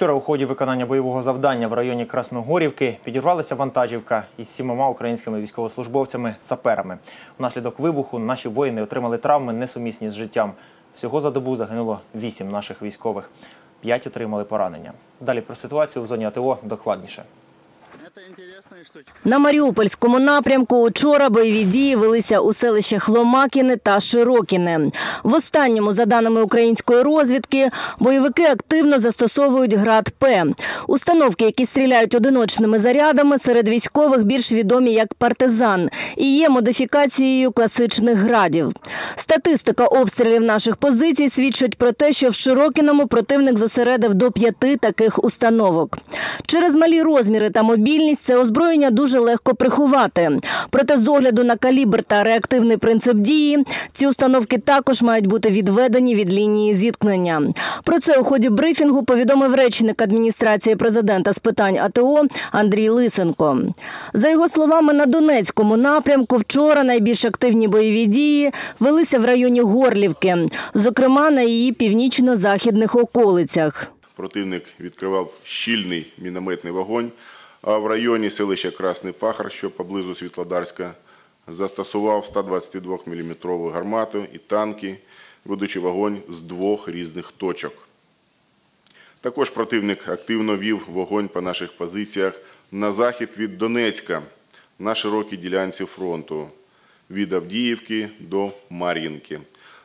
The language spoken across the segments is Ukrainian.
Вчора у ході виконання бойового завдання в районі Красногорівки підірвалася вантажівка із сімома українськими військовослужбовцями-саперами. Внаслідок вибуху наші воїни отримали травми несумісні з життям. Всього за добу загинуло вісім наших військових. П'ять отримали поранення. Далі про ситуацію в зоні АТО докладніше. На Маріупольському напрямку учора бойові дії велися у селищах Ломакіне та Широкіне. В останньому, за даними української розвідки, бойовики активно застосовують град П. Установки, які стріляють одиночними зарядами, серед військових більш відомі як партизан і є модифікацією класичних градів. Статистика обстрілів наших позицій свідчить про те, що в Широкіному противник зосередив до п'яти таких установок. Через малі розміри та мобільність це озброєння дуже легко приховати. Проте з огляду на калібр та реактивний принцип дії, ці установки також мають бути відведені від лінії зіткнення. Про це у ході брифінгу повідомив речник адміністрації президента з питань АТО Андрій Лисенко. За його словами, на Донецькому напрямку вчора найбільш активні бойові дії велися в районі Горлівки, зокрема на її північно-західних околицях. Противник відкривав щільний мінометний вогонь, а в районі селища Красний Пахар, що поблизу Світлодарська, застосував 122 мм гармату і танки, ведучи вогонь з двох різних точок. Також противник активно вів вогонь по наших позиціях на захід від Донецька на широкій ділянці фронту від Авдіївки до Мар'їнки.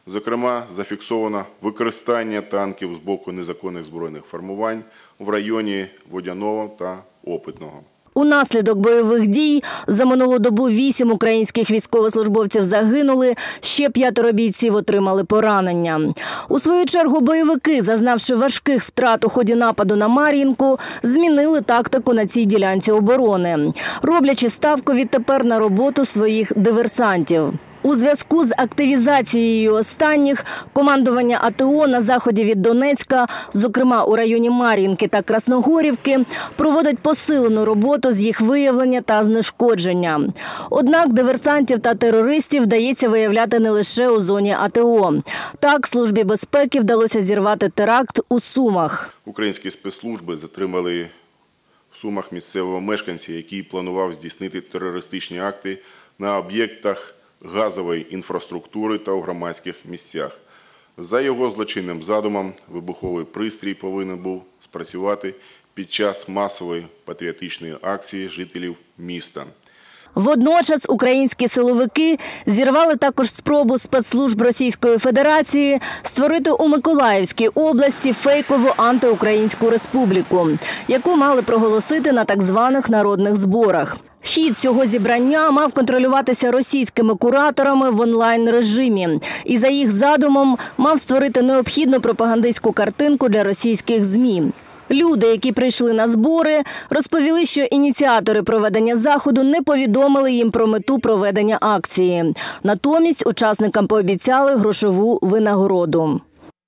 Зокрема, зафіксовано використання танків з боку незаконних збройних формувань в районі Водяного та Опитного. Унаслідок бойових дій за минулу добу вісім українських військовослужбовців загинули, ще п'ятеро бійців отримали поранення. У свою чергу бойовики, зазнавши важких втрат у ході нападу на Мар'їнку, змінили тактику на цій ділянці оборони, роблячи ставку відтепер на роботу своїх диверсантів. У зв'язку з активізацією останніх командування АТО на заході від Донецька, зокрема у районі Мар'їнки та Красногорівки, проводить посилену роботу з їх виявлення та знешкодження. Однак диверсантів та терористів вдається виявляти не лише у зоні АТО. Так, службі безпеки вдалося зірвати теракт у Сумах. Українські спецслужби затримали в Сумах місцевого мешканця, який планував здійснити терористичні акти на об'єктах газової інфраструктури та у громадських місцях. За його злочинним задумом, вибуховий пристрій повинен був спрацювати під час масової патріотичної акції жителів міста. Водночас українські силовики зірвали також спробу спецслужб Російської Федерації створити у Миколаївській області фейкову антиукраїнську республіку, яку мали проголосити на так званих народних зборах. Хід цього зібрання мав контролюватися російськими кураторами в онлайн режимі, і за їх задумом мав створити необхідну пропагандистську картинку для російських змі. Люди, які прийшли на збори, розповіли, що ініціатори проведення заходу не повідомили їм про мету проведення акції. Натомість учасникам пообіцяли грошову винагороду.